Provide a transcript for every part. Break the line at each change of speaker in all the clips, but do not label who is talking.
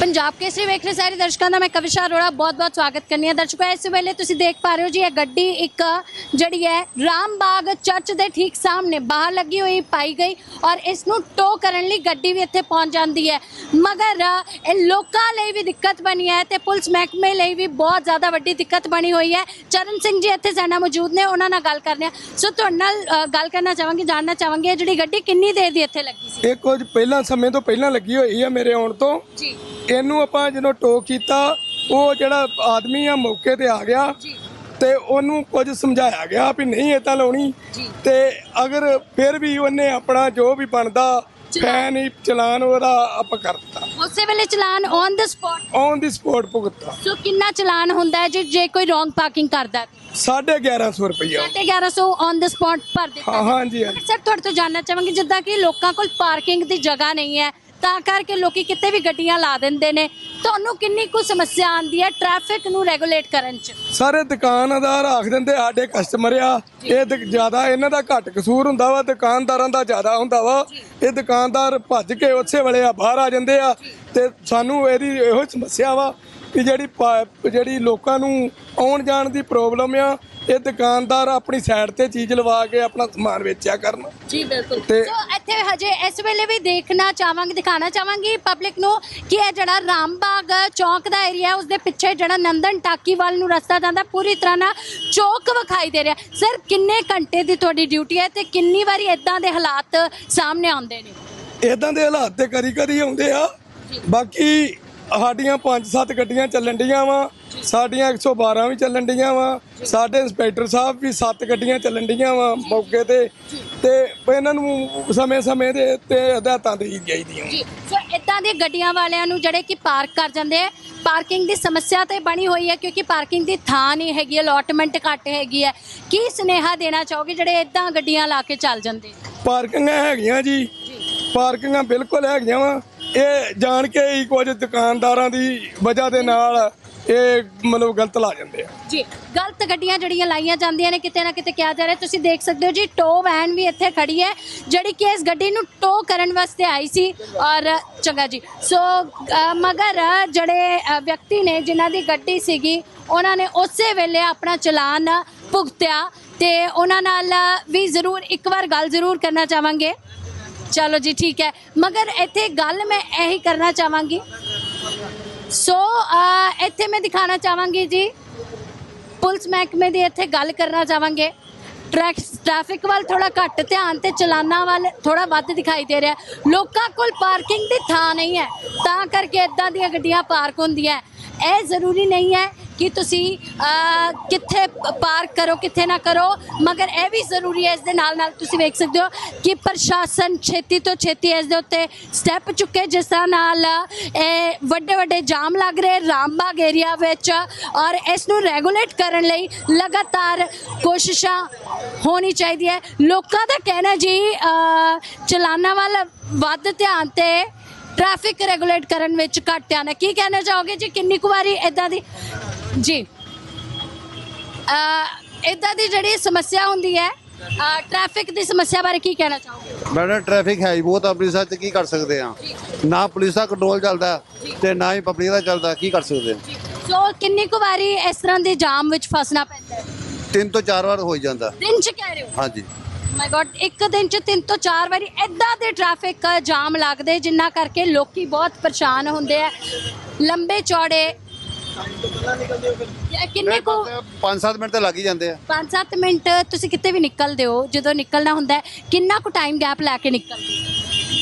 ਪੰਜਾਬ ਕੇਸਰੀ ਵੇਖ ਰਹੇ ਸਾਰੇ ਦਰਸ਼ਕਾਂ ਦਾ ਮੈਂ ਕਵਿਸ਼ਾ ਅਰੋੜਾ ਬਹੁਤ-ਬਹੁਤ ਸਵਾਗਤ ਕਰਨੀ ਹੈ ਦਰਸ਼ਕੋ। ਇਸ ਵੇਲੇ ਤੁਸੀਂ ਦੇਖ ਪਾ ਰਹੇ ਹੋ ਜੀ ਇਹ ਗੱਡੀ ਇੱਕ ਜਿਹੜੀ ਹੈ ਰਾਮਬਾਗ ਚਰਚ ਦੇ ਠੀਕ ਸਾਹਮਣੇ ਬਾਹਰ ਲੱਗੀ ਹੋਈ ਪਾਈ ਗਈ ਔਰ ਇਸ ਨੂੰ ਟੋ ਕਰਨ ਲਈ ਗੱਡੀ ਵੀ ਇੱਥੇ ਪਹੁੰਚ ਜਾਂਦੀ ਹੈ। ਮਗਰ ਇਹ ਲੋਕਾਂ ਲਈ ਵੀ ਦਿੱਕਤ ਬਣੀ ਹੈ ਤੇ ਪੁਲਿਸ ਮਹਿਕਮੇ ਲਈ ਵੀ ਬਹੁਤ ਜ਼ਿਆਦਾ ਵੱਡੀ ਦਿੱਕਤ ਬਣੀ ਹੋਈ ਹੈ। ਚਰਨ ਸਿੰਘ ਜੀ ਇੱਥੇ ਸਾਡੇ ਨਾਲ ਮੌਜੂਦ ਨੇ ਉਹਨਾਂ ਨਾਲ ਗੱਲ ਕਰਨੀ ਹੈ। ਸੋ ਤੁਹਾਡੇ ਨਾਲ ਗੱਲ ਕਰਨਾ ਚਾਹਾਂਗੀ ਜਾਣਨਾ ਚਾਹਾਂਗੀ ਜਿਹੜੀ ਗੱਡੀ ਕਿੰਨੀ ਦੇਰ ਦੀ ਇੱਥੇ ਲੱਗੀ ਸੀ?
ਇਹ ਕੁਝ ਪਹਿਲਾਂ ਸਮੇਂ ਤੋਂ ਪਹਿਲਾਂ ਲੱਗੀ ਹੋਈ ਆ ਮੇਰੇ ਆਉਣ ਤੋਂ।
ਜੀ।
ਇਹਨੂੰ ਆਪਾਂ ਜਦੋਂ ਟੋਕ ਕੀਤਾ ਉਹ ਜਿਹੜਾ ਆਦਮੀ ਆ ਮੌਕੇ ਤੇ ਆ ਗਿਆ ਤੇ ਉਹਨੂੰ ਕੁਝ ਸਮਝਾਇਆ ਗਿਆ ਵੀ ਨਹੀਂ ਇਹ ਤਾਂ ਲਾਉਣੀ। ਤੇ ਅਗਰ ਫਿਰ ਵੀ ਉਹਨੇ ਆਪਣਾ ਜੋ ਵੀ ਬਣਦਾ ਫੈਨ ਹੀ ਚਲਾਨ ਉਹਦਾ ਆਪ ਕਰਤਾ
ਉਸੇ ਵੇਲੇ challan on the spot
on the spot ਭੁਗਤਾ
so ਕਿੰਨਾ ਚਲਾਨ ਹੁੰਦਾ ਹੈ ਜੀ ਜੇ ਕੋਈ ਰੋਂਗ ਪਾਰਕਿੰਗ ਕਰਦਾ ਹੈ?
1150 ਰੁਪਈਆ।
1150 ਔਨ ਦ ਸਪੌਟ ਭਰ ਦਿੱਤਾ।
ਹਾਂ ਹਾਂਜੀ ਹਾਂਜੀ।
ਸਰ ਤੁਹਾਡੇ ਤੋਂ ਜਾਨਣਾ ਚਾਹਾਂਗੀ ਜਿੱਦਾਂ ਕਿ ਲੋਕਾਂ ਕੋਲ ਪਾਰਕਿੰਗ ਦੀ ਜਗ੍ਹਾ ਨਹੀਂ ਹੈ ਤਾਂ ਕਰਕੇ ਲੋਕੀ ਕਿਤੇ ਵੀ ਗੱਡੀਆਂ ਲਾ ਦਿੰਦੇ ਨੇ। ਤੁਹਾਨੂੰ ਕਿੰਨੀ ਕੁ ਸਮੱਸਿਆ ਆਉਂਦੀ ਹੈ ਟ੍ਰੈਫਿਕ ਨੂੰ ਰੈਗੂਲੇਟ ਕਰਨ 'ਚ?
ਸਾਰੇ ਦੁਕਾਨਦਾਰ ਆਖ ਦਿੰਦੇ ਸਾਡੇ ਕਸਟਮਰ ਆ। ਇਹ ਤੇ ਜ਼ਿਆਦਾ ਇਹਨਾਂ ਦਾ ਘੱਟ ਕਸੂਰ ਹੁੰਦਾ ਵਾ ਦੁਕਾਨਦਾਰਾਂ ਦਾ ਜ਼ਿਆਦਾ ਹੁੰਦਾ ਵਾ। ਇਹ ਦੁਕਾਨਦਾਰ ਭੱਜ ਕੇ ਉਸੇ ਵੇਲੇ ਆ ਬਾਹਰ ਆ ਜਾਂਦੇ ਆ ਤੇ ਸਾਨੂੰ ਇਹਦੀ ਇਹੋ ਸਮੱਸਿਆ ਵਾ ਕਿ ਜਿਹੜੀ ਪਾ- ਜਿਹੜੀ ਲੋਕਾਂ ਨੂੰ ਆਉਣ ਜਾਣ ਦੀ ਪ੍ਰੋਬਲਮ ਆ ਇਹ ਦੁਕਾਨਦਾਰ ਆਪਣੀ ਸਾਈਡ ਤੇ ਚੀਜ਼ ਲਵਾ ਕੇ ਆਪਣਾ ਸਮਾਨ ਵੇਚਿਆ ਕਰਨ।
ਜੀ ਬਿਲਕੁਲ।
ਤੇ-
ਸੋ ਇੱਥੇ ਹਜੇ ਇਸ ਵੇਲੇ ਵੀ ਦੇਖਣਾ ਚਾਹਾਂਗੇ ਦਿਖਾਣਾ ਚਾਹਾਂਗੀ ਪਬਲਿਕ ਨੂੰ ਕਿ ਇਹ ਜਿਹੜਾ ਰਾਮਬਾਗ ਚੌਂਕ ਦਾ ਏਰੀਆ ਉਸ ਦੇ ਪਿੱਛੇ ਜਿਹੜਾ ਨੰਦਨ ਟਾਕੀ ਵੱਲ ਨੂੰ ਰਸਤਾ ਜਾਂਦਾ ਪੂਰੀ ਤਰ੍ਹਾਂ ਨਾਲ ਚੌਕ ਵਿਖਾਈ ਦੇ ਰਿਹਾ। ਸਰ ਕਿੰਨੇ ਘੰਟੇ ਦੀ ਤੁਹਾਡੀ ਡਿਊਟੀ ਹੈ ਤੇ ਕਿੰਨੀ ਵਾਰੀ ਇਦਾਂ ਦੇ ਹਾਲਾਤ ਸਾਹਮਣੇ ਆਉਂਦੇ ਨੇ?
ਇਦਾਂ ਦੇ ਹਾਲਾਤ ਤੇ ਕਰੀ ਕਰੀ ਆਉਂਦੇ ਆ। ਬਾਕੀ ਸਾਡੀਆਂ 5-7 ਗੱਡੀਆਂ ਚੱਲਣ ਡੀਆਂ ਵਾ ਸਾਡੀਆਂ 112 ਵੀ ਚੱਲਣ ਡੀਆਂ ਵਾ ਸਾਡੇ ਇੰਸਪੈਕਟਰ ਸਾਹਿਬ ਵੀ 7 ਗੱਡੀਆਂ ਚੱਲਣ ਡੀਆਂ ਵਾ ਮੌਕੇ ਤੇ। ਤੇ ਇਹਨਾਂ ਨੂੰ ਸਮੇਂ-ਸਮੇਂ ਦੇ ਤੇ ਹਦਾਇਤਾਂ ਦੇਈ ਜਾਈਦੀਆਂ।
ਜੀ ਸੋ ਇਦਾਂ ਦੀ ਗੱਡੀਆਂ ਵਾਲਿਆਂ ਨੂੰ ਜਿਹੜੇ ਕਿ ਪਾਰਕ ਕਰ ਜਾਂਦੇ ਆ ਪਾਰਕਿੰਗ ਦੀ ਸਮੱਸਿਆ ਤੇ ਬਣੀ ਹੋਈ ਹੈ ਕਿਉਂਕਿ ਪਾਰਕਿੰਗ ਦੀ ਥਾਂ ਨਹੀਂ ਹੈਗੀ ਅਲੋਟਮੈਂਟ ਘੱਟ ਹੈਗੀ ਹੈ। ਕੀ ਸੁਨੇਹਾ ਦੇਣਾ ਚਾਹੋਗੇ ਜਿਹੜੇ ਇਦਾਂ ਗੱਡੀਆਂ ਲਾ ਕੇ ਚੱਲ ਜਾਂਦੇ?
ਪਾਰਕਿੰਗਾਂ ਹੈਗੀਆਂ ਜੀ। ਪਾਰਕਿੰਗਾਂ ਬਿਲਕੁਲ ਹੈਗੀਆਂ ਵਾ। ਇਹ ਜਾਣ ਕੇ ਹੀ ਕੁਝ ਦੁਕਾਨਦਾਰਾਂ ਦੀ ਵਜ੍ਹਾ ਦੇ ਨਾਲ ਇਹ ਮਤਲਬ ਗਲਤ ਲਾ ਜਾਂਦੇ ਆ।
ਜੀ ਗਲਤ ਗੱਡੀਆਂ ਜਿਹੜੀਆਂ ਲਾਈਆਂ ਜਾਂਦੀਆਂ ਨੇ ਕਿਤੇ ਨਾ ਕਿਤੇ ਕਿਹਾ ਜਾ ਰਿਹਾ। ਤੁਸੀਂ ਦੇਖ ਸਕਦੇ ਹੋ ਜੀ ਟੋ ਵੈਨ ਵੀ ਇੱਥੇ ਖੜੀ ਹੈ ਜਿਹੜੀ ਕਿ ਇਸ ਗੱਡੀ ਨੂੰ ਟੋ ਕਰਨ ਵਾਸਤੇ ਆਈ ਸੀ ਔਰ ਚੰਗਾ ਜੀ। ਸੋ ਅ, ਮਗਰ ਜਿਹੜੇ ਅ, ਵਿਅਕਤੀ ਨੇ ਜਿਨ੍ਹਾਂ ਦੀ ਗੱਡੀ ਸੀਗੀ ਉਹਨਾਂ ਨੇ ਉਸੇ ਵੇਲੇ ਆਪਣਾ ਚਲਾਨ ਭੁਗਤਿਆ ਤੇ ਉਹਨਾਂ ਨਾਲ ਵੀ ਜ਼ਰੂਰ ਇੱਕ ਵਾਰ ਗੱਲ ਜ਼ਰੂਰ ਕਰਨਾ ਚਾਹਾਂਗੇ। ਚਲੋ ਜੀ, ਠੀਕ ਹੈ। ਮਗਰ ਇੱਥੇ ਗੱਲ ਮੈਂ ਇਹੀ ਕਰਨਾ ਚਾਹਾਂਗੀ। ਸੋ ਇੱਥੇ ਮੈਂ ਦਿਖਾਣਾ ਚਾਹਾਂਗੀ ਜੀ। ਪੁਲਿਸ ਮਹਿਕਮੇ ਦੀ ਇੱਥੇ ਗੱਲ ਕਰਨਾ ਚਾਹਾਂਗੇ। ਟਰੈਕ ਟ੍ਰੈਫਿਕ ਵੱਲ ਥੋੜਾ ਘੱਟ ਧਿਆਨ ਤੇ ਚਲਾਨਾਂ ਵੱਲ ਥੋੜਾ ਵੱਧ ਦਿਖਾਈ ਦੇ ਰਿਹਾ। ਲੋਕਾਂ ਕੋਲ ਪਾਰਕਿੰਗ ਦੀ ਥਾਂ ਨਹੀਂ ਹੈ। ਤਾਂ ਕਰਕੇ ਇਦਾਂ ਦੀਆਂ ਗੱਡੀਆਂ ਪਾਰਕ ਹੁੰਦੀਆਂ। ਇਹ ਜ਼ਰੂਰੀ ਨਹੀਂ ਹੈ ਕਿ ਤੁਸੀਂ ਕਿੱਥੇ ਪਾਰਕ ਕਰੋ ਕਿੱਥੇ ਨਾ ਕਰੋ। ਮਗਰ ਇਹ ਵੀ ਜ਼ਰੂਰੀ ਹੈ ਇਸ ਦੇ ਨਾਲ ਨਾਲ ਤੁਸੀਂ ਵੇਖ ਸਕਦੇ ਹੋ ਕਿ ਪ੍ਰਸ਼ਾਸਨ ਛੇਤੀ ਤੋਂ ਛੇਤੀ ਇਸ ਦੇ ਉੱਤੇ ਸਟੈਪ ਚੁੱਕੇ ਜਿਸ ਤਰ੍ਹਾਂ ਨਾਲ ਇਹ ਵੱਡੇ ਵੱਡੇ ਜਾਮ ਲੱਗ ਰਹੇ ਰਾਮਬਾਗ ਏਰੀਆ ਵਿੱਚ ਔਰ ਇਸ ਨੂੰ ਰੈਗੂਲੇਟ ਕਰਨ ਲਈ ਲਗਾਤਾਰ ਕੋਸ਼ਿਸ਼ਾਂ ਹੋਣੀ ਚਾਹੀਦੀ ਹੈ। ਲੋਕਾਂ ਦਾ ਕਹਿਣਾ ਜੀ ਅਹ, ਚਲਾਨਾਂ ਵੱਲ ਵੱਧ ਧਿਆਨ ਤੇ ਟ੍ਰੈਫਿਕ ਰੈਗੂਲੇਟ ਕਰਨ ਵਿੱਚ ਘੱਟ ਧਿਆਨ ਹੈ। ਕੀ ਕਹਿਣਾ ਚਾਹੋਗੇ ਜੀ? ਕਿੰਨੀ ਕੁ ਵਾਰੀ ਇਦਾਂ ਦੀ ਜੀ। ਅ ਇਦਾਂ ਦੀ ਜਿਹੜੀ ਸਮੱਸਿਆ ਹੁੰਦੀ ਹੈ ਟ੍ਰੈਫਿਕ ਦੀ ਸਮੱਸਿਆ ਬਾਰੇ ਕੀ ਕਹਿਣਾ ਚਾਹੋਗੇ?
ਮੈਡਮ ਟ੍ਰੈਫਿਕ ਹੈ ਹੀ ਬਹੁਤ ਅੰਮ੍ਰਿਤਸਰ ਚ ਕੀ ਕਰ ਸਕਦੇ ਆ? ਨਾ ਪੁਲਿਸ ਦਾ ਕੰਟਰੋਲ ਚੱਲਦਾ ਤੇ ਨਾ ਹੀ ਪਬਲਿਕ ਦਾ ਚੱਲਦਾ ਕੀ ਕਰ ਸਕਦੇ ਆ?
ਸੋ ਕਿੰਨੀ ਕੁ ਵਾਰੀ ਇਸ ਤਰ੍ਹਾਂ ਦੇ ਜਾਮ ਵਿੱਚ ਫਸਣਾ ਪੈਂਦਾ ਹੈ?
ਤਿੰਨ ਤੋਂ ਚਾਰ ਵਾਰ ਹੋ ਹੀ ਜਾਂਦਾ।
ਦਿਨ ਚ ਕਹਿ ਰਹੇ ਹੋ?
ਹਾਂਜੀ।
ਮਾਈ ਗॉड ਇੱਕ ਦਿਨ ਚ ਤਿੰਨ ਤੋਂ ਚਾਰ ਵਾਰੀ ਇਦਾਂ ਦੇ ਟ੍ਰੈਫਿਕ ਜਾਮ ਲੱਗਦੇ ਜਿੰਨਾ ਕਰਕੇ ਲੋਕੀ ਬਹੁਤ ਪਰੇਸ਼ਾਨ ਹੁੰਦੇ ਆ। ਲੰਬੇ ਚੌੜੇ ਇਹ ਕਿੰਨੇ ਕੁ
5-7 ਮਿੰਟ ਤਾਂ ਲੱਗ ਹੀ ਜਾਂਦੇ ਆ।
5-7 ਮਿੰਟ ਤੁਸੀਂ ਕਿਤੇ ਵੀ ਨਿਕਲਦੇ ਹੋ ਜਦੋਂ ਨਿਕਲਣਾ ਹੁੰਦਾ ਹੈ, ਕਿੰਨਾ ਕੁ ਟਾਈਮ ਗੈਪ ਲੈ ਕੇ ਨਿਕਲਦੇ ਹੋ?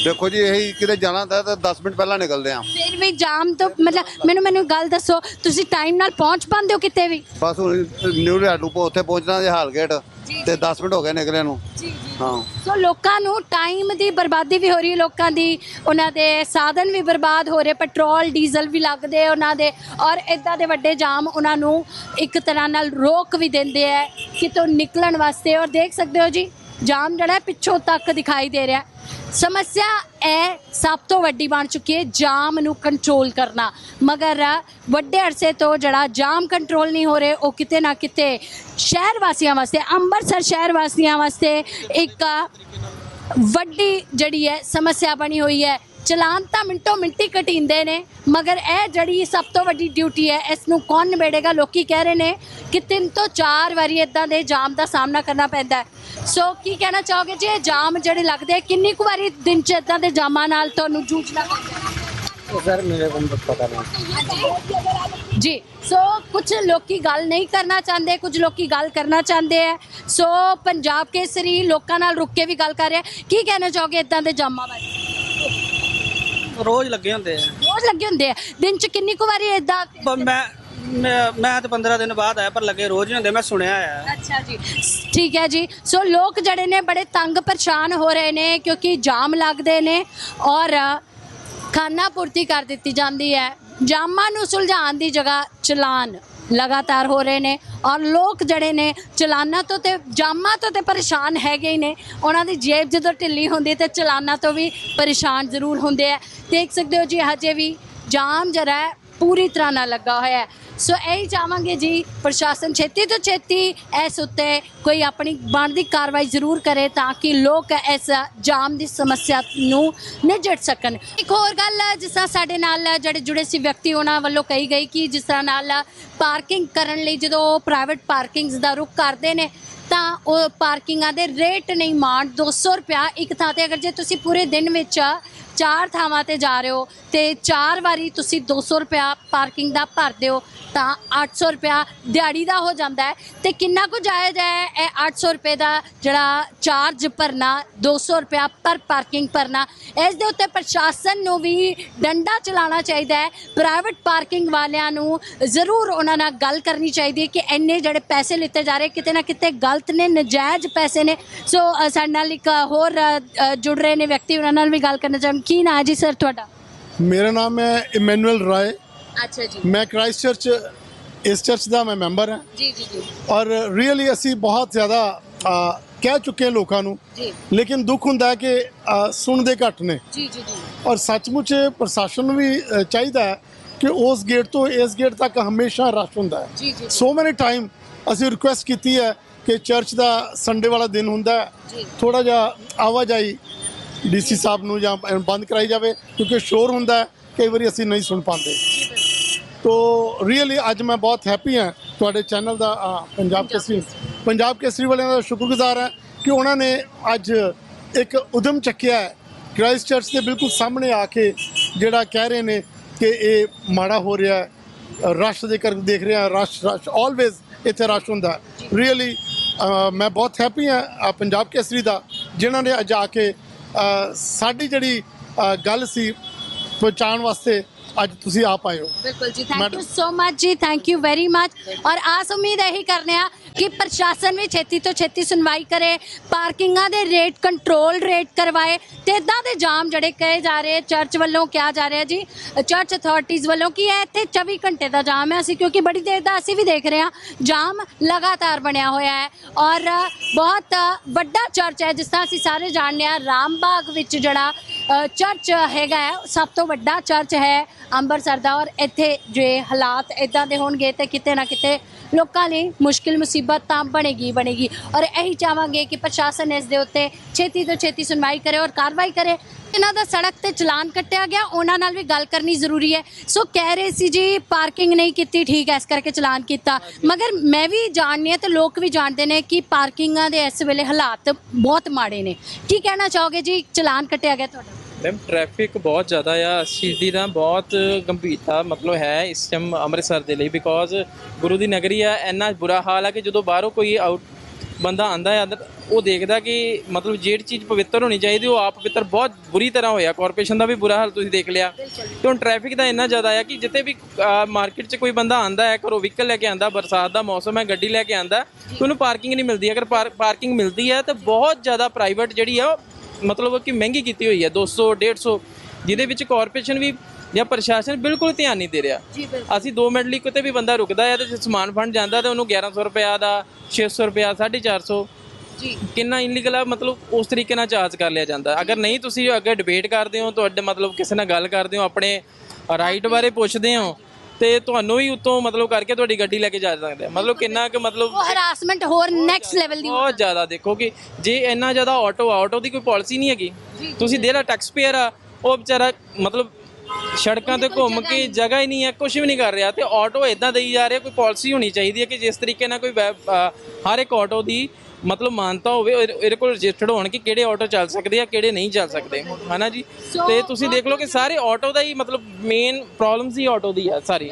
ਦੇਖੋ ਜੀ ਇਹੀ ਕਿਤੇ ਜਾਣਾ ਹੁੰਦਾ ਤਾਂ 10 ਮਿੰਟ ਪਹਿਲਾਂ ਨਿਕਲਦੇ ਆ
ਫਿਰ ਵੀ ਜਾਮ ਤੋਂ ਮਤਲਬ ਮੈਨੂੰ ਮੈਨੂੰ ਗੱਲ ਦੱਸੋ ਤੁਸੀਂ ਟਾਈਮ ਨਾਲ ਪਹੁੰਚ ਪਾਉਂਦੇ ਹੋ ਕਿਤੇ ਵੀ?
ਬਸ ਹੁਣ ਨਿਊ ਰਿਆਡੂ ਪੋ ਉੱਥੇ ਪਹੁੰਚਣਾ ਜੇ ਹਾਲਗੇਟ ਤੇ 10 ਮਿੰਟ ਹੋ ਗਏ ਨਿਕਲੇ ਨੂੰ।
ਜੀ।
ਹਾਂ।
ਸੋ ਲੋਕਾਂ ਨੂੰ ਟਾਈਮ ਦੀ ਬਰਬਾਦੀ ਵੀ ਹੋ ਰਹੀ ਹੈ, ਲੋਕਾਂ ਦੀ ਉਹਨਾਂ ਦੇ ਸਾਧਨ ਵੀ ਬਰਬਾਦ ਹੋ ਰਹੇ, ਪੈਟਰੋਲ, ਡੀਜ਼ਲ ਵੀ ਲੱਗਦੇ ਉਹਨਾਂ ਦੇ ਔਰ ਇਦਾਂ ਦੇ ਵੱਡੇ ਜਾਮ ਉਹਨਾਂ ਨੂੰ ਇੱਕ ਤਰ੍ਹਾਂ ਨਾਲ ਰੋਕ ਵੀ ਦਿੰਦੇ ਹੈ ਕਿਤੋਂ ਨਿਕਲਣ ਵਾਸਤੇ ਔਰ ਦੇਖ ਸਕਦੇ ਹੋ ਜੀ। ਜਾਮ ਜਿਹੜਾ ਪਿੱਛੋਂ ਤੱਕ ਦਿਖਾਈ ਦੇ ਰਿਹਾ ਸਮੱਸਿਆ ਇਹ ਸਭ ਤੋਂ ਵੱਡੀ ਬਣ ਚੁੱਕੀ ਹੈ ਜਾਮ ਨੂੰ ਕੰਟਰੋਲ ਕਰਨਾ। ਮਗਰ ਵੱਡੇ ਅਰਸੇ ਤੋਂ ਜਿਹੜਾ ਜਾਮ ਕੰਟਰੋਲ ਨਹੀਂ ਹੋ ਰਹੇ, ਉਹ ਕਿਤੇ ਨਾ ਕਿਤੇ ਸ਼ਹਿਰ ਵਾਸੀਆਂ ਵਾਸਤੇ, ਅੰਮ੍ਰਿਤਸਰ ਸ਼ਹਿਰ ਵਾਸੀਆਂ ਵਾਸਤੇ ਇੱਕ ਵੱਡੀ ਜਿਹੜੀ ਹੈ ਸਮੱਸਿਆ ਬਣੀ ਹੋਈ ਹੈ। ਚਲਾਨ ਤਾਂ ਮਿੰਟੋ ਮਿੰਟੀ ਕਟਿੰਦੇ ਨੇ ਮਗਰ ਇਹ ਜਿਹੜੀ ਸਭ ਤੋਂ ਵੱਡੀ ਡਿਊਟੀ ਹੈ ਇਸ ਨੂੰ ਕੌਣ ਨਿਬੇੜੇਗਾ ਲੋਕੀ ਕਹਿ ਰਹੇ ਨੇ ਕਿ ਤਿੰਨ ਤੋਂ ਚਾਰ ਵਾਰੀ ਇਦਾਂ ਦੇ ਜਾਮ ਦਾ ਸਾਹਮਣਾ ਕਰਨਾ ਪੈਂਦਾ ਹੈ ਸੋ ਕੀ ਕਹਿਣਾ ਚਾਹੋਗੇ ਜੀ ਇਹ ਜਾਮ ਜਿਹੜੇ ਲੱਗਦੇ ਆ, ਕਿੰਨੀ ਕੁ ਵਾਰੀ ਦਿਨ ਚ ਇਦਾਂ ਦੇ ਜਾਮਾਂ ਨਾਲ ਤੁਹਾਨੂੰ ਜੂਝਣਾ ਪੈਂਦਾ ਹੈ
सर मेरे को तो पता नहीं
ਜੀ ਸੋ ਕੁਝ ਲੋਕੀ ਗੱਲ ਨਹੀਂ ਕਰਨਾ ਚਾਹੁੰਦੇ ਕੁਝ ਲੋਕੀ ਗੱਲ ਕਰਨਾ ਚਾਹੁੰਦੇ ਆ ਸੋ ਪੰਜਾਬ ਕੇਸਰੀ ਲੋਕਾਂ ਨਾਲ ਰੁੱਕ ਕੇ ਵੀ ਗੱਲ ਕਰ ਰਿਹਾ ਕੀ ਕਹਿਣਾ ਚਾਹੋਗੇ ਇਦਾਂ ਦੇ ਜਾਮਾਂ ਬਾਰੇ
ਰੋਜ਼ ਲੱਗੇ ਹੁੰਦੇ ਆ।
ਰੋਜ਼ ਲੱਗੇ ਹੁੰਦੇ ਆ। ਦਿਨ ਚ ਕਿੰਨੀ ਕੁ ਵਾਰੀ ਇਦਾਂ
ਪਰ ਮੈਂ ਮੈਂ ਮੈਂ ਤਾਂ 15 ਦਿਨ ਬਾਅਦ ਆਇਆ ਪਰ ਲੱਗੇ ਰੋਜ਼ ਨਹੀਂ ਹੁੰਦੇ ਮੈਂ ਸੁਣਿਆ ਆ।
ਅੱਛਾ ਜੀ। ਠੀਕ ਹੈ ਜੀ। ਸੋ ਲੋਕ ਜਿਹੜੇ ਨੇ ਬੜੇ ਤੰਗ ਪਰੇਸ਼ਾਨ ਹੋ ਰਹੇ ਨੇ ਕਿਉਂਕਿ ਜਾਮ ਲੱਗਦੇ ਨੇ ਔਰ ਖਾਨਾ ਪੂਰਤੀ ਕਰ ਦਿੱਤੀ ਜਾਂਦੀ ਹੈ। ਜਾਮਾਂ ਨੂੰ ਸੁਲਝਾਉਣ ਦੀ ਜਗ੍ਹਾ ਚਲਾਨ। ਲਗਾਤਾਰ ਹੋ ਰਹੇ ਨੇ ਔਰ ਲੋਕ ਜਿਹੜੇ ਨੇ ਚਲਾਨਾਂ ਤੋਂ ਤੇ ਜਾਮਾਂ ਤੋਂ ਤੇ ਪਰੇਸ਼ਾਨ ਹੈਗੇ ਹੀ ਨੇ। ਉਹਨਾਂ ਦੀ ਜੇਬ ਜਦੋਂ ਢਿੱਲੀ ਹੁੰਦੀ ਤੇ ਚਲਾਨਾਂ ਤੋਂ ਵੀ ਪਰੇਸ਼ਾਨ ਜ਼ਰੂਰ ਹੁੰਦੇ ਆ। ਦੇਖ ਸਕਦੇ ਹੋ ਜੀ ਹਜੇ ਵੀ ਜਾਮ ਜਿਹੜਾ ਪੂਰੀ ਤਰ੍ਹਾਂ ਨਾਲ ਲੱਗਾ ਹੋਇਆ ਹੈ। ਸੋ ਇਹੀ ਚਾਹਾਂਗੇ ਜੀ, ਪ੍ਰਸ਼ਾਸਨ ਛੇਤੀ ਤੋਂ ਛੇਤੀ ਇਸ ਉੱਤੇ ਕੋਈ ਆਪਣੀ ਬਣਦੀ ਕਾਰਵਾਈ ਜ਼ਰੂਰ ਕਰੇ ਤਾਂ ਕਿ ਲੋਕ ਇਸ ਜਾਮ ਦੀ ਸਮੱਸਿਆ ਨੂੰ ਨਿਜੜ ਸਕਣ। ਇੱਕ ਹੋਰ ਗੱਲ, ਜਿਸ ਤਰ੍ਹਾਂ ਸਾਡੇ ਨਾਲ ਜਿਹੜੇ ਜੁੜੇ ਸੀ ਵਿਅਕਤੀ, ਉਹਨਾਂ ਵੱਲੋਂ ਕਹੀ ਗਈ ਕਿ ਜਿਸ ਤਰ੍ਹਾਂ ਨਾਲ ਪਾਰਕਿੰਗ ਕਰਨ ਲਈ ਜਦੋਂ ਪ੍ਰਾਈਵੇਟ ਪਾਰਕਿੰਗਸ ਦਾ ਰੁਖ ਕਰਦੇ ਨੇ, ਤਾਂ ਉਹ ਪਾਰਕਿੰਗਾਂ ਦੇ ਰੇਟ ਨਹੀਂ ਮਾਣ। 200 ਰੁਪਿਆ ਇੱਕ ਥਾਂ ਤੇ, ਅਗਰ ਜੇ ਤੁਸੀਂ ਪੂਰੇ ਦਿਨ ਵਿੱਚ ਚਾਰ ਥਾਵਾਂ ਤੇ ਜਾ ਰਹੇ ਹੋ ਤੇ ਚਾਰ ਵਾਰੀ ਤੁਸੀਂ 200 ਰੁਪਿਆ ਪਾਰਕਿੰਗ ਦਾ ਭਰਦੇ ਹੋ ਤਾਂ 800 ਰੁਪਿਆ ਦਿਹਾੜੀ ਦਾ ਹੋ ਜਾਂਦਾ ਹੈ। ਤੇ ਕਿੰਨਾ ਕੁ ਜਾਇਜ਼ ਹੈ ਇਹ 800 ਰੁਪਏ ਦਾ ਜਿਹੜਾ ਚਾਰਜ ਭਰਨਾ 200 ਰੁਪਿਆ ਪਰ ਪਾਰਕਿੰਗ ਭਰਨਾ? ਇਸ ਦੇ ਉੱਤੇ ਪ੍ਰਸ਼ਾਸਨ ਨੂੰ ਵੀ ਡੰਡਾ ਚਲਾਉਣਾ ਚਾਹੀਦਾ ਹੈ। ਪ੍ਰਾਈਵੇਟ ਪਾਰਕਿੰਗ ਵਾਲਿਆਂ ਨੂੰ ਜ਼ਰੂਰ ਉਹਨਾਂ ਨਾਲ ਗੱਲ ਕਰਨੀ ਚਾਹੀਦੀ ਹੈ ਕਿ ਇੰਨੇ ਜਿਹੜੇ ਪੈਸੇ ਲਿੱਤੇ ਜਾ ਰਹੇ, ਕਿਤੇ ਨਾ ਕਿਤੇ ਗਲਤ ਨੇ, ਨਜਾਇਜ਼ ਪੈਸੇ ਨੇ। ਸੋ ਸਾਡੇ ਨਾਲ ਇੱਕ ਹੋਰ ਜੁੜ ਰਹੇ ਨੇ ਵਿਅਕਤੀ, ਉਹਨਾਂ ਨਾਲ ਵੀ ਗੱਲ ਕਰਨਾ ਚਾਹੁੰਦੇ ਕੀ ਨਾਂ ਜੀ ਸਰ ਤੁਹਾਡਾ?
ਮੇਰਾ ਨਾਮ ਹੈ ਇਮੈਨੂਅਲ ਰਾਏ।
ਅੱਛਾ ਜੀ।
ਮੈਂ ਕ੍ਰਾਈਸਟ ਚਰਚ ਇਸ ਚਰਚ ਦਾ ਮੈਂ ਮੈਂਬਰ ਹਾਂ।
ਜੀ ਜੀ ਜੀ।
ਔਰ ਰੀਅਲੀ ਅਸੀਂ ਬਹੁਤ ਜ਼ਿਆਦਾ ਅ, ਕਹਿ ਚੁੱਕੇ ਹਾਂ ਲੋਕਾਂ ਨੂੰ।
ਜੀ।
ਲੇਕਿਨ ਦੁੱਖ ਹੁੰਦਾ ਹੈ ਕਿ ਅ, ਸੁਣਦੇ ਘੱਟ ਨੇ।
ਜੀ ਜੀ ਜੀ।
ਔਰ ਸੱਚਮੁੱਚ ਪ੍ਰਸ਼ਾਸਨ ਨੂੰ ਵੀ ਅ, ਚਾਹੀਦਾ ਹੈ ਕਿ ਉਸ ਗੇਟ ਤੋਂ ਇਸ ਗੇਟ ਤੱਕ ਹਮੇਸ਼ਾ ਰਸ਼ ਹੁੰਦਾ ਹੈ।
ਜੀ ਜੀ
ਸੋ ਮੈਨੀ ਟਾਈਮ ਅਸੀਂ ਰਿਕੁਐਸਟ ਕੀਤੀ ਹੈ ਕਿ ਚਰਚ ਦਾ ਸੰਡੇ ਵਾਲਾ ਦਿਨ ਹੁੰਦਾ
ਜੀ।
ਥੋੜਾ ਜਿਹਾ ਆਵਾਜਾਈ ਡੀਸੀ ਸਾਹਿਬ ਨੂੰ ਜਾਂ ਬੰਦ ਕਰਾਈ ਜਾਵੇ ਕਿਉਂਕਿ ਸ਼ੋਰ ਹੁੰਦਾ ਹੈ ਕਈ ਵਾਰੀ ਅਸੀਂ ਨਹੀਂ ਸੁਣ ਪਾਉਂਦੇ। ਤੋ ਰੀਅਲੀ ਅੱਜ ਮੈਂ ਬਹੁਤ ਹੈਪੀ ਹਾਂ ਤੁਹਾਡੇ ਚੈਨਲ ਦਾ ਪੰਜਾਬ ਕੇਸਰੀ ਪੰਜਾਬ ਕੇਸਰੀ। ਵਾਲਿਆਂ ਦਾ ਸ਼ੁਕਰਗੁਜ਼ਾਰ ਹਾਂ ਕਿ ਉਹਨਾਂ ਨੇ ਅੱਜ ਇੱਕ ਉਦਮ ਚੱਕਿਆ ਹੈ। ਕ੍ਰਾਈਸਟ ਚਰਚ ਦੇ ਬਿਲਕੁਲ ਸਾਹਮਣੇ ਆ ਕੇ ਜਿਹੜਾ ਕਹਿ ਰਹੇ ਨੇ ਕਿ ਇਹ ਮਾੜਾ ਹੋ ਰਿਹਾ ਹੈ ਰਸ਼ ਦੇ ਕਰ ਦੇਖ ਰਹੇ ਰਸ਼ ਰਸ਼ ਆਲਵੇਜ਼ ਇੱਥੇ ਰਸ਼ ਹੁੰਦਾ ਰੀਅਲੀ ਮੈਂ ਬਹੁਤ ਹੈਪੀ ਹਾਂ ਪੰਜਾਬ ਕੇਸਰੀ ਦਾ ਜਿਨ੍ਹਾਂ ਨੇ ਅੱਜ ਆ ਕੇ ਸਾਡੀ ਜਿਹੜੀ ਗੱਲ ਸੀ ਪਹੁੰਚਾਉਣ ਵਾਸਤੇ ਅੱਜ ਤੁਸੀਂ ਆਪ ਆਏ ਹੋ।
ਬਿਲਕੁਲ ਜੀ ਥੈਂਕ ਯੂ ਸੋ ਮਚ ਜੀ ਥੈਂਕ ਯੂ ਵੈਰੀ ਮਚ ਔਰ ਆਸ ਉਮੀਦ ਇਹੀ ਕਰਨੇ ਆ ਕਿ ਪ੍ਰਸ਼ਾਸਨ ਵੀ ਛੇਤੀ ਤੋਂ ਛੇਤੀ ਸੁਣਵਾਈ ਕਰੇ ਪਾਰਕਿੰਗਾਂ ਦੇ ਰੇਟ ਕੰਟਰੋਲ ਰੇਟ ਕਰਵਾਏ ਤੇ ਇਦਾਂ ਦੇ ਜਾਮ ਜਿਹੜੇ ਕਹੇ ਜਾ ਰਹੇ ਚਰਚ ਵੱਲੋਂ ਕਿਹਾ ਜਾ ਰਿਹਾ ਜੀ ਚਰਚ ਅਥਾਰਟੀਜ਼ ਵੱਲੋਂ ਕਿ ਇਹ ਇੱਥੇ 24 ਘੰਟੇ ਦਾ ਜਾਮ ਹੈ। ਅਸੀਂ ਕਿਉਂਕਿ ਬੜੀ ਦੇਰ ਦਾ ਅਸੀਂ ਵੀ ਦੇਖ ਰਹੇ ਹਾਂ ਜਾਮ ਲਗਾਤਾਰ ਬਣਿਆ ਹੋਇਆ ਹੈ। ਔਰ ਬਹੁਤ ਵੱਡਾ ਚਰਚ ਹੈ ਜਿਸ ਤਰ੍ਹਾਂ ਅਸੀਂ ਸਾਰੇ ਜਾਣਦੇ ਹਾਂ ਰਾਮਬਾਗ ਵਿੱਚ ਜਿਹੜਾ ਚਰਚ ਹੈਗਾ ਹੈ, ਸਭ ਤੋਂ ਵੱਡਾ ਚਰਚ ਹੈ ਅੰਮ੍ਰਿਤਸਰ ਦਾ ਔਰ ਇੱਥੇ ਜੇ ਹਾਲਾਤ ਇਦਾਂ ਦੇ ਹੋਣਗੇ ਤੇ ਕਿਤੇ ਨਾ ਕਿਤੇ ਲੋਕਾਂ ਲਈ ਮੁਸ਼ਕਿਲ ਮੁਸੀਬਤ ਤਾਂ ਬਣੇਗੀ ਬਣੇਗੀ। ਔਰ ਇਹੀ ਚਾਹਾਂਗੇ ਕਿ ਪ੍ਰਸ਼ਾਸਨ ਇਸ ਦੇ ਉੱਤੇ ਛੇਤੀ ਤੋਂ ਛੇਤੀ ਸੁਣਵਾਈ ਕਰੇ ਔਰ ਕਾਰਵਾਈ ਕਰੇ। ਇਹਨਾਂ ਦਾ ਸੜਕ ਤੇ ਚਲਾਨ ਕੱਟਿਆ ਗਿਆ, ਉਹਨਾਂ ਨਾਲ ਵੀ ਗੱਲ ਕਰਨੀ ਜ਼ਰੂਰੀ ਹੈ। ਸੋ ਕਹਿ ਰਹੇ ਸੀ ਜੀ, ਪਾਰਕਿੰਗ ਨਹੀਂ ਕੀਤੀ, ਠੀਕ ਹੈ, ਇਸ ਕਰਕੇ ਚਲਾਨ ਕੀਤਾ। ਮਗਰ ਮੈਂ ਵੀ ਜਾਣਨੀ ਹੈ ਤੇ ਲੋਕ ਵੀ ਜਾਣਦੇ ਨੇ ਕਿ ਪਾਰਕਿੰਗਾਂ ਦੇ ਇਸ ਵੇਲੇ ਹਾਲਾਤ ਬਹੁਤ ਮਾੜੇ ਨੇ। ਕੀ ਕਹਿਣਾ ਚਾਹੋਗੇ ਜੀ, ਚਲਾਨ ਕੱਟਿਆ ਗਿਆ ਤੁਹਾਡਾ?
ਮੈਮ ਟ੍ਰੈਫਿਕ ਬਹੁਤ ਜ਼ਿਆਦਾ ਆ। ਇਸ ਚੀਜ਼ ਦੀ ਬਹੁਤ ਗੰਭੀਰਤਾ ਮਤਲਬ ਹੈ ਇਸ ਟਾਈਮ ਅੰਮ੍ਰਿਤਸਰ ਦੇ ਲਈ ਬਿਕੋਜ਼ ਗੁਰੂ ਦੀ ਨਗਰੀ ਆ ਇੰਨਾ ਬੁਰਾ ਹਾਲ ਆ ਕਿ ਜਦੋਂ ਬਾਹਰੋਂ ਕੋਈ ਆਊਟ ਬੰਦਾ ਆਂਦਾ ਹੈ ਅੰਦਰ ਉਹ ਦੇਖਦਾ ਕਿ ਮਤਲਬ ਜਿਹੜੀ ਚੀਜ਼ ਪਵਿੱਤਰ ਹੋਣੀ ਚਾਹੀਦੀ ਉਹ ਆਪ ਪਵਿੱਤਰ ਬਹੁਤ ਬੁਰੀ ਤਰ੍ਹਾਂ ਹੋਇਆ। ਕਾਰਪੋਰੇਸ਼ਨ ਦਾ ਵੀ ਬੁਰਾ ਹਾਲ ਤੁਸੀਂ ਦੇਖ ਲਿਆ। ਤੇ ਹੁਣ ਟ੍ਰੈਫਿਕ ਦਾ ਇੰਨਾ ਜ਼ਿਆਦਾ ਆ ਕਿ ਜਿੱਥੇ ਵੀ ਮਾਰਕੀਟ 'ਚ ਕੋਈ ਬੰਦਾ ਆਂਦਾ ਹੈ ਘਰੋਂ ਵਹੀਕਲ ਲੈ ਕੇ ਆਂਦਾ ਬਰਸਾਤ ਦਾ ਮੌਸਮ ਹੈ ਗੱਡੀ ਲੈ ਕੇ ਆਂਦਾ ਉਹਨੂੰ ਪਾਰਕਿੰਗ ਨਹੀਂ ਮਿਲਦੀ। ਅਗਰ ਪਾਰਕਿੰਗ ਮਿਲਦੀ ਹੈ ਤਾਂ ਬਹੁਤ ਜ਼ਿਆਦਾ ਪ੍ਰਾਈਵੇਟ ਜਿਹੜੀ ਆ ਮਤਲਬ ਕਿ ਮਹਿੰਗੀ ਕੀਤੀ ਹੋਈ ਹੈ 200 150 ਜਿਹਦੇ ਵਿੱਚ ਕਾਰਪੋਰੇਸ਼ਨ ਵੀ ਜਾਂ ਪ੍ਰਸ਼ਾਸਨ ਬਿਲਕੁਲ ਧਿਆਨ ਨਹੀਂ ਦੇ ਰਿਹਾ। ਅਸੀਂ 2 ਮਿੰਟ ਲਈ ਕਿਤੇ ਵੀ ਬੰਦਾ ਰੁਕਦਾ ਹੈ ਤੇ ਸਮਾਨ ਫੰਡ ਜਾਂਦਾ ਤੇ ਉਹਨੂੰ 1100 ਰੁਪਿਆ ਦਾ 600 ਰੁਪਿਆ 450
ਜੀ।
ਕਿੰਨਾ ਇਨਲੀਗਲ ਆ ਮਤਲਬ ਉਸ ਤਰੀਕੇ ਨਾਲ ਚਾਰਜ ਕਰ ਲਿਆ ਜਾਂਦਾ। ਅਗਰ ਨਹੀਂ ਤੁਸੀਂ ਅੱਗੇ ਡਿਬੇਟ ਕਰਦੇ ਹੋ ਤੁਹਾਡੇ ਮਤਲਬ ਕਿਸੇ ਨਾਲ ਗੱਲ ਕਰਦੇ ਹੋ ਆਪਣੇ ਰਾਈਟ ਬਾਰੇ ਪੁੱਛਦੇ ਹੋ ਤੇ ਤੁਹਾਨੂੰ ਹੀ ਉਤੋਂ ਮਤਲਬ ਕਰਕੇ ਤੁਹਾਡੀ ਗੱਡੀ ਲੈ ਕੇ ਜਾ ਸਕਦੇ ਆ। ਮਤਲਬ ਕਿੰਨਾ ਕੁ ਮਤਲਬ
ਉਹ ਹਰਾਸਮੈਂਟ ਹੋਰ ਨੈਕਸਟ ਲੈਵਲ ਦੀ
ਬਹੁਤ ਜ਼ਿਆਦਾ। ਦੇਖੋ ਕਿ ਜੇ ਇੰਨਾ ਜ਼ਿਆਦਾ ਆਟੋ ਆਟੋ ਦੀ ਕੋਈ ਪਾਲਿਸੀ ਨਹੀਂ ਹੈਗੀ। ਤੁਸੀਂ ਦੇਰਾ ਟੈਕਸ ਪੇਅਰ ਆ ਉਹ ਵਿਚਾਰਾ ਮਤਲਬ ਸੜਕਾਂ ਤੇ ਘੁੰਮ ਕੇ ਜਗ੍ਹਾ ਹੀ ਨਹੀਂ ਹੈ ਕੁਝ ਵੀ ਨਹੀਂ ਕਰ ਰਿਹਾ ਤੇ ਆਟੋ ਇਦਾਂ ਦੇਈ ਜਾ ਰਿਹਾ ਕੋਈ ਪਾਲਿਸੀ ਹੋਣੀ ਚਾਹੀਦੀ ਹੈ ਕਿ ਜਿਸ ਤਰੀਕੇ ਨਾਲ ਕੋਈ ਵੈ- ਅ, ਹਰ ਇੱਕ ਆਟੋ ਦੀ ਮਤਲਬ ਮਾਨਤਾ ਹੋਵੇ ਔਰ ਇਹਦੇ ਕੋਲ ਰਜਿਸਟਰਡ ਹੋਣ ਕਿ ਕਿਹੜੇ ਆਟੋ ਚੱਲ ਸਕਦੇ ਆ ਕਿਹੜੇ ਨਹੀਂ ਚੱਲ ਸਕਦੇ। ਹਨਾ ਜੀ? ਤੇ ਤੁਸੀਂ ਦੇਖ ਲਓ ਕਿ ਸਾਰੇ ਆਟੋ ਦਾ ਹੀ ਮਤਲਬ ਮੇਨ ਪ੍ਰੋਬਲਮਸ ਹੀ ਆਟੋ ਦੀ ਆ ਸਾਰੀ।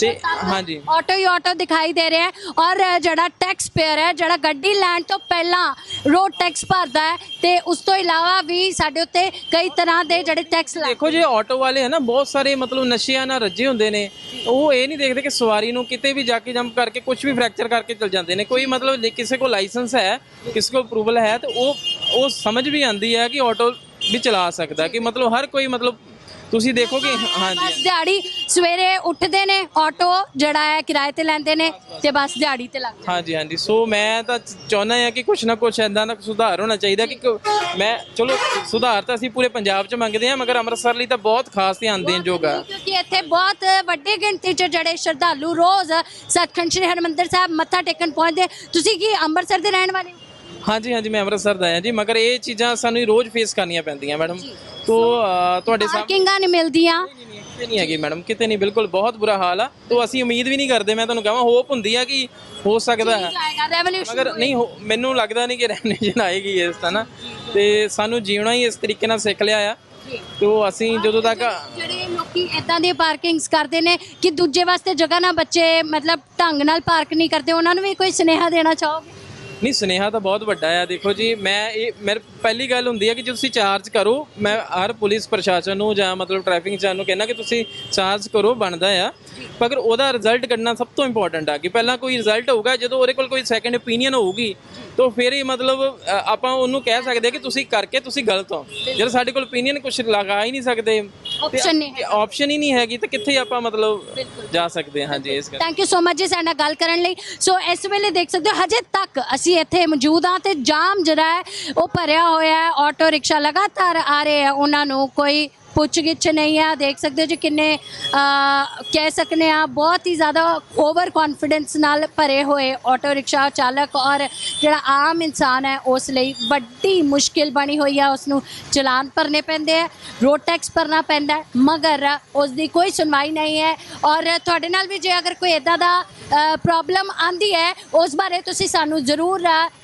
ਤੇ ਹਾਂਜੀ
ਆਟੋ ਹੀ ਆਟੋ ਦਿਖਾਈ ਦੇ ਰਿਹਾ ਹੈ ਔਰ ਜਿਹੜਾ ਟੈਕਸ ਪੇਅਰ ਹੈ ਜਿਹੜਾ ਗੱਡੀ ਲੈਣ ਤੋਂ ਪਹਿਲਾਂ ਰੋਡ ਟੈਕਸ ਭਰਦਾ ਹੈ ਤੇ ਉਸ ਤੋਂ ਇਲਾਵਾ ਵੀ ਸਾਡੇ ਉੱਤੇ ਕਈ ਤਰ੍ਹਾਂ ਦੇ ਜਿਹੜੇ ਟੈਕਸ ਲੱਗ
ਦੇਖੋ ਜੇ ਆਟੋ ਵਾਲੇ ਹੈ ਨਾ ਬਹੁਤ ਸਾਰੇ ਮਤਲਬ ਨਸ਼ਿਆਂ ਨਾਲ ਰੱਜੇ ਹੁੰਦੇ ਨੇ। ਉਹ ਇਹ ਨਹੀਂ ਦੇਖਦੇ ਕਿ ਸਵਾਰੀ ਨੂੰ ਕਿਤੇ ਵੀ ਜਾ ਕੇ ਜੰਪ ਕਰਕੇ ਕੁਝ ਵੀ ਫ੍ਰੈਕਚਰ ਕਰਕੇ ਚਲ ਜਾਂਦੇ ਨੇ। ਕੋਈ ਮਤਲਬ ਕਿਸੇ ਕੋਲ ਲਾਇਸੈਂਸ ਹੈ ਕਿਸੇ ਕੋਲ ਅਪਰੂਵਲ ਹੈ ਤੇ ਉਹ ਉਹ ਸਮਝ ਵੀ ਆਂਦੀ ਹੈ ਕਿ ਆਟੋ ਵੀ ਚਲਾ ਸਕਦਾ ਕਿ ਮਤਲਬ ਹਰ ਕੋਈ ਮਤਲਬ ਤੁਸੀਂ ਦੇਖੋ ਕਿ
ਬਸ
ਹਾਂਜੀ।
ਦਿਹਾੜੀ ਸਵੇਰੇ ਉੱਠਦੇ ਨੇ ਆਟੋ ਜਿਹੜਾ ਹੈ ਕਿਰਾਏ ਤੇ ਲੈਂਦੇ ਨੇ ਤੇ ਬਸ ਦਿਹਾੜੀ ਤੇ ਲੱਗ
ਹਾਂਜੀ ਹਾਂਜੀ। ਸੋ ਮੈਂ ਤਾਂ ਚਾਹੁੰਦਾ ਹਾਂ ਕਿ ਕੁਛ ਨਾ ਕੁਛ ਐਦਾਂ ਦਾ ਸੁਧਾਰ ਹੋਣਾ ਚਾਹੀਦਾ ਕਿ ਕ- ਮੈਂ ਚਲੋ ਸੁਧਾਰ ਤਾਂ ਅਸੀਂ ਪੂਰੇ ਪੰਜਾਬ 'ਚ ਮੰਗਦੇ ਹਾਂ ਮਗਰ ਅੰਮ੍ਰਿਤਸਰ ਲਈ ਤਾਂ ਬਹੁਤ ਖਾਸ ਧਿਆਨ ਦੇਣ ਯੋਗ
ਕਿਉਂਕਿ ਇੱਥੇ ਬਹੁਤ ਵੱਡੀ ਗਿਣਤੀ 'ਚ ਜਿਹੜੇ ਸ਼ਰਧਾਲੂ ਰੋਜ਼ ਸੱਚਖੰਡ ਸ੍ਰੀ ਹਰਿਮੰਦਰ ਸਾਹਿਬ ਮੱਥਾ ਟੇਕਣ ਪਹੁੰਚਦੇ। ਤੁਸੀਂ ਕੀ ਅੰਮ੍ਰਿਤਸਰ ਦੇ ਰਹਿਣ ਵਾਲੇ ਹੋ?
ਹਾਂਜੀ ਹਾਂਜੀ ਮੈਂ ਅੰਮ੍ਰਿਤਸਰ ਦਾ ਹਾਂ ਜੀ ਮਗਰ ਇਹ ਚੀਜ਼ਾਂ ਸਾਨੂੰ ਰੋਜ਼ ਫੇਸ ਕਰਨੀਆਂ ਪੈਂਦੀਆਂ ਮੈਡਮ। ਤੋ ਤੁਹਾਡੇ ਸਾਹਮਣੇ
ਪਾਰਕਿੰਗਾਂ ਨਹੀਂ ਮਿਲਦੀਆਂ।
ਕਿਤੇ ਨਹੀਂ ਹੈਗੀ ਮੈਡਮ ਕਿਤੇ ਨਹੀਂ ਬਿਲਕੁਲ ਬਹੁਤ ਬੁਰਾ ਹਾਲ ਆ। ਤੋ ਅਸੀਂ ਉਮੀਦ ਵੀ ਨਹੀਂ ਕਰਦੇ ਮੈਂ ਤੁਹਾਨੂੰ ਕਹਾਂ ਹੋਪ ਹੁੰਦੀ ਆ ਕਿ ਹੋ ਸਕਦਾ ਹੈ।
ਜਾਏਗਾ ਰੈਵੋਲੂਸ਼ਨ
ਮਗਰ ਨਹੀਂ ਹੋ- ਮੈਨੂੰ ਲੱਗਦਾ ਨਹੀਂ ਕਿ ਰੈਨੇਜਨ ਆਏਗੀ ਇਸ ਤਰ੍ਹਾਂ ਨਾ। ਤੇ ਸਾਨੂੰ ਜੀਉਣਾ ਹੀ ਇਸ ਤਰੀਕੇ ਨਾਲ ਸਿੱਖ ਲਿਆ ਆ। ਤੋ ਅਸੀਂ ਜਦੋਂ ਤੱਕ
ਜਿਹੜੇ ਲੋਕੀ ਇਦਾਂ ਦੇ ਪਾਰਕਿੰਗਸ ਕਰਦੇ ਨੇ ਕਿ ਦੂਜੇ ਵਾਸਤੇ ਜਗ੍ਹਾ ਨਾ ਬੱਚੇ ਮਤਲਬ ਢੰਗ ਨਾਲ ਪਾਰਕ ਨਹੀਂ ਕਰਦੇ ਉਹਨਾਂ ਨੂੰ ਵੀ ਕੋਈ ਸੁਨੇਹਾ ਦੇਣਾ ਚਾਹੋਗੇ?
ਨਹੀਂ ਸੁਨੇਹਾ ਤਾਂ ਬਹੁਤ ਵੱਡਾ ਆ। ਦੇਖੋ ਜੀ ਮੈਂ ਇਹ ਮੇਰੇ ਪਹਿਲੀ ਗੱਲ ਹੁੰਦੀ ਹੈ ਕਿ ਜੇ ਤੁਸੀਂ ਚਾਰਜ ਕਰੋ ਮੈਂ ਹਰ ਪੁਲਿਸ ਪ੍ਰਸ਼ਾਸਨ ਨੂੰ ਜਾਂ ਮਤਲਬ ਟ੍ਰੈਫਿਕ ਚਾਰ ਨੂੰ ਕਹਿੰਦਾ ਕਿ ਤੁਸੀਂ ਚਾਰਜ ਕਰੋ ਬਣਦਾ ਆ। ਮਗਰ ਉਹਦਾ ਰਿਜ਼ਲਟ ਕੱਢਣਾ ਸਭ ਤੋਂ ਇੰਪੋਰਟੈਂਟ ਆ ਕਿ ਪਹਿਲਾਂ ਕੋਈ ਰਿਜ਼ਲਟ ਹੋਊਗਾ ਜਦੋਂ ਉਹਦੇ ਕੋਲ ਕੋਈ ਸੈਕੰਡ ਓਪੀਨੀਅਨ ਹੋਊਗੀ ਤਾਂ ਫਿਰ ਹੀ ਮਤਲਬ ਅ, ਆਪਾਂ ਉਹਨੂੰ ਕਹਿ ਸਕਦੇ ਹਾਂ ਕਿ ਤੁਸੀਂ ਕਰਕੇ ਤੁਸੀਂ ਗਲਤ ਹੋ। ਜਦੋਂ ਸਾਡੇ ਕੋਲ ਓਪੀਨੀਅਨ ਕੁਝ ਲਗਾ ਹੀ ਨਹੀਂ ਸਕਦੇ
Option ਨਹੀਂ ਹੈ।
ਆਪਸ਼ਨ ਹੀ ਨਹੀਂ ਹੈਗੀ ਤਾਂ ਕਿੱਥੇ ਆਪਾਂ ਮਤਲਬ ਜਾ ਸਕਦੇ ਹਾਂ ਹਾਂਜੀ ਇਸ ਕਰਕੇ।
ਥੈਂਕ ਯੂ ਸੋ ਮਚ ਜੀ ਸਾਡੇ ਨਾਲ ਗੱਲ ਕਰਨ ਲਈ। ਸੋ ਇਸ ਵੇਲੇ ਦੇਖ ਸਕਦੇ ਹੋ ਹਜੇ ਤੱਕ ਅਸੀਂ ਇੱਥੇ ਮੌਜੂਦ ਹਾਂ ਤੇ ਜਾਮ ਜਿਹੜਾ ਹੈ, ਉਹ ਭਰਿਆ ਹੋਇਆ ਹੈ ਆਟੋ ਰਿਕਸ਼ਾ ਲਗਾਤਾਰ ਆ ਰਹੇ ਆ। ਉਹਨਾਂ ਨੂੰ ਕੋਈ ਪੁੱਛਗਿੱਛ ਨਹੀਂ ਆ ਦੇਖ ਸਕਦੇ ਹੋ ਜੀ ਕਿੰਨੇ ਕਹਿ ਸਕਨੇ ਆ ਬਹੁਤ ਹੀ ਜ਼ਿਆਦਾ ਓਵਰ ਕੌਨਫੀਡੈਂਸ ਨਾਲ ਭਰੇ ਹੋਏ ਆਟੋ ਰਿਕਸ਼ਾ ਚਾਲਕ ਔਰ ਜਿਹੜਾ ਆਮ ਇਨਸਾਨ ਹੈ, ਉਸ ਲਈ ਵੱਡੀ ਮੁਸ਼ਕਿਲ ਬਣੀ ਹੋਈ ਆ ਉਸ ਨੂੰ ਚਲਾਨ ਭਰਨੇ ਪੈਂਦੇ ਆ ਰੋਡ ਟੈਕਸ ਭਰਨਾ ਪੈਂਦਾ ਮਗਰ ਉਸ ਦੀ ਕੋਈ ਸੁਣਵਾਈ ਨਹੀਂ ਹੈ ਔਰ ਤੁਹਾਡੇ ਨਾਲ ਵੀ ਜੇ ਅਗਰ ਕੋਈ ਇਦਾਂ ਦਾ ਪ੍ਰੋਬਲਮ ਆਂਦੀ ਹੈ, ਉਸ ਬਾਰੇ ਤੁਸੀਂ ਸਾਨੂੰ ਜ਼ਰੂਰ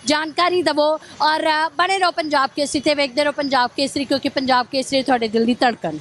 ਜਾਣਕਾਰੀ ਦਿਵੋ ਔਰ ਬਣੇ ਰਹੋ ਪੰਜਾਬ ਕੇਸਰੀ ਤੇ ਵੇਖਦੇ ਰਹੋ ਪੰਜਾਬ ਕੇਸਰੀ ਕਿਉਂਕਿ ਪੰਜਾਬ ਕੇਸਰੀ ਤੁਹਾਡੇ ਦਿਲ ਦੀ ਧੜਕਣ।